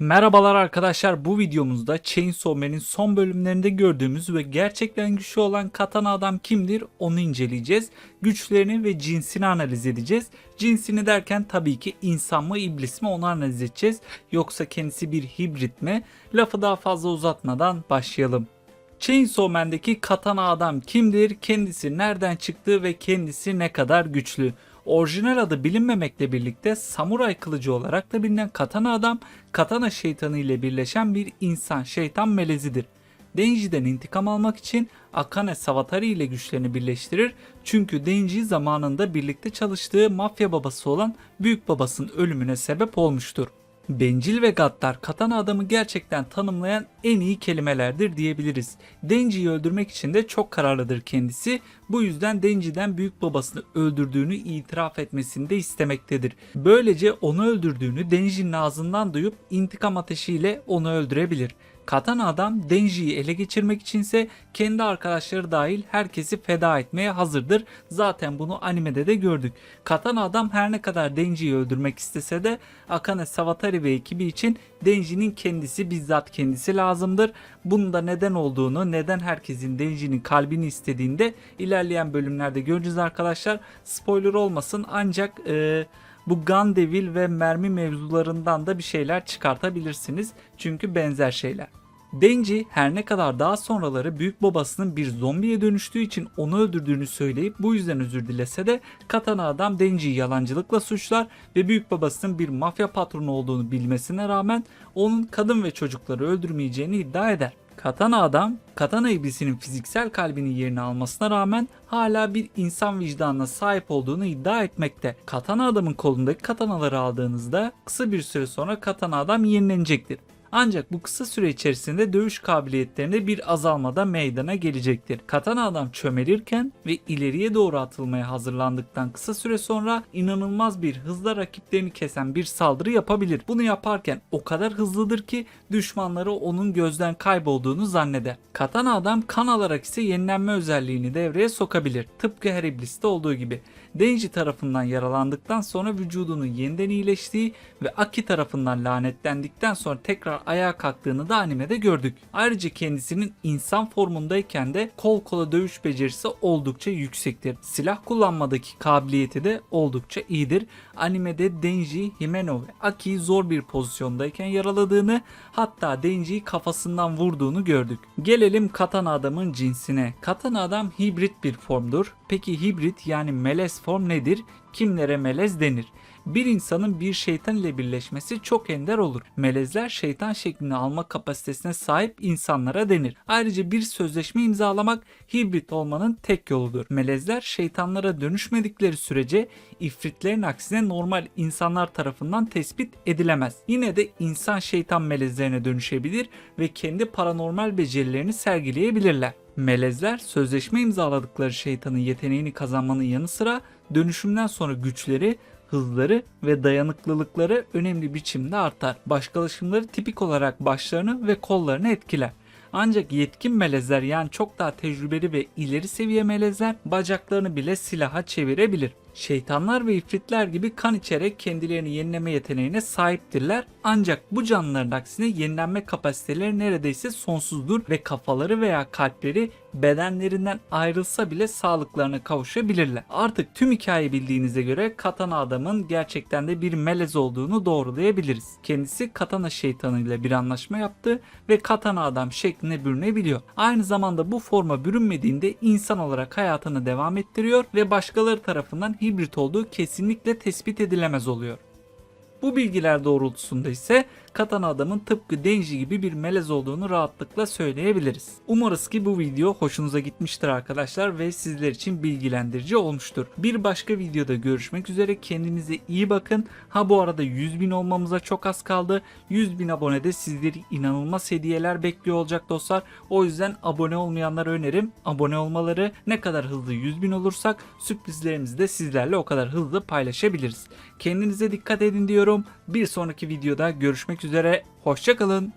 Merhabalar arkadaşlar bu videomuzda Chainsaw Man'in son bölümlerinde gördüğümüz ve gerçekten güçlü olan katana adam kimdir onu inceleyeceğiz. Güçlerini ve cinsini analiz edeceğiz. Cinsini derken tabii ki insan mı iblis mi onu analiz edeceğiz. Yoksa kendisi bir hibrit mi? Lafı daha fazla uzatmadan başlayalım. Chainsaw Man'deki katana adam kimdir? Kendisi nereden çıktı ve kendisi ne kadar güçlü? Orijinal adı bilinmemekle birlikte samuray kılıcı olarak da bilinen katana adam, katana şeytanı ile birleşen bir insan şeytan melezidir. Denji'den intikam almak için Akane Savatari ile güçlerini birleştirir. Çünkü Denji zamanında birlikte çalıştığı mafya babası olan büyük babasının ölümüne sebep olmuştur. Bencil ve gaddar katana adamı gerçekten tanımlayan en iyi kelimelerdir diyebiliriz. Denji'yi öldürmek için de çok kararlıdır kendisi. Bu yüzden Denji'den büyük babasını öldürdüğünü itiraf etmesini de istemektedir. Böylece onu öldürdüğünü Denji'nin ağzından duyup intikam ateşiyle onu öldürebilir. Katana adam Denji'yi ele geçirmek içinse kendi arkadaşları dahil herkesi feda etmeye hazırdır. Zaten bunu animede de gördük. Katana adam her ne kadar Denji'yi öldürmek istese de Akane Savatari ve ekibi için Denji'nin kendisi bizzat kendisi lazımdır. Bunun da neden olduğunu, neden herkesin Denji'nin kalbini istediğinde ilerleyen bölümlerde göreceğiz arkadaşlar. Spoiler olmasın ancak eee bu Gun Devil ve mermi mevzularından da bir şeyler çıkartabilirsiniz. Çünkü benzer şeyler. Denji her ne kadar daha sonraları büyük babasının bir zombiye dönüştüğü için onu öldürdüğünü söyleyip bu yüzden özür dilese de Katana adam Denji'yi yalancılıkla suçlar ve büyük babasının bir mafya patronu olduğunu bilmesine rağmen onun kadın ve çocukları öldürmeyeceğini iddia eder. Katana adam, Katana iblisinin fiziksel kalbinin yerini almasına rağmen hala bir insan vicdanına sahip olduğunu iddia etmekte. Katana adamın kolundaki katanaları aldığınızda kısa bir süre sonra Katana adam yenilenecektir. Ancak bu kısa süre içerisinde dövüş kabiliyetlerinde bir azalmada meydana gelecektir. Katana adam çömelirken ve ileriye doğru atılmaya hazırlandıktan kısa süre sonra inanılmaz bir hızla rakiplerini kesen bir saldırı yapabilir. Bunu yaparken o kadar hızlıdır ki düşmanları onun gözden kaybolduğunu zanneder. Katana adam kan alarak ise yenilenme özelliğini devreye sokabilir. Tıpkı her ibliste olduğu gibi. Denji tarafından yaralandıktan sonra vücudunun yeniden iyileştiği ve Aki tarafından lanetlendikten sonra tekrar ayağa kalktığını da animede gördük. Ayrıca kendisinin insan formundayken de kol kola dövüş becerisi oldukça yüksektir. Silah kullanmadaki kabiliyeti de oldukça iyidir. Animede Denji, Himeno ve Aki'yi zor bir pozisyondayken yaraladığını hatta Denji'yi kafasından vurduğunu gördük. Gelelim katana adamın cinsine. Katana adam hibrit bir formdur. Peki hibrit yani melez form nedir? Kimlere melez denir? Bir insanın bir şeytan ile birleşmesi çok ender olur. Melezler şeytan şeklini alma kapasitesine sahip insanlara denir. Ayrıca bir sözleşme imzalamak hibrit olmanın tek yoludur. Melezler şeytanlara dönüşmedikleri sürece ifritlerin aksine normal insanlar tarafından tespit edilemez. Yine de insan şeytan melezlerine dönüşebilir ve kendi paranormal becerilerini sergileyebilirler. Melezler sözleşme imzaladıkları şeytanın yeteneğini kazanmanın yanı sıra dönüşümden sonra güçleri, hızları ve dayanıklılıkları önemli biçimde artar. Başkalaşımları tipik olarak başlarını ve kollarını etkiler. Ancak yetkin melezler yani çok daha tecrübeli ve ileri seviye melezler bacaklarını bile silaha çevirebilir. Şeytanlar ve ifritler gibi kan içerek kendilerini yenileme yeteneğine sahiptirler. Ancak bu canlıların aksine yenilenme kapasiteleri neredeyse sonsuzdur ve kafaları veya kalpleri bedenlerinden ayrılsa bile sağlıklarına kavuşabilirler. Artık tüm hikayeyi bildiğinize göre Katana adamın gerçekten de bir melez olduğunu doğrulayabiliriz. Kendisi Katana şeytanıyla bir anlaşma yaptı ve Katana adam şekline bürünebiliyor. Aynı zamanda bu forma bürünmediğinde insan olarak hayatını devam ettiriyor ve başkaları tarafından hibrit olduğu kesinlikle tespit edilemez oluyor. Bu bilgiler doğrultusunda ise Katana adamın tıpkı Denji gibi bir melez olduğunu rahatlıkla söyleyebiliriz. Umarız ki bu video hoşunuza gitmiştir arkadaşlar ve sizler için bilgilendirici olmuştur. Bir başka videoda görüşmek üzere kendinize iyi bakın. Ha bu arada 100 bin olmamıza çok az kaldı. 100 bin abonede sizleri inanılmaz hediyeler bekliyor olacak dostlar. O yüzden abone olmayanlara önerim abone olmaları ne kadar hızlı 100 bin olursak sürprizlerimizi de sizlerle o kadar hızlı paylaşabiliriz. Kendinize dikkat edin diyorum. Bir sonraki videoda görüşmek üzere. Hoşçakalın.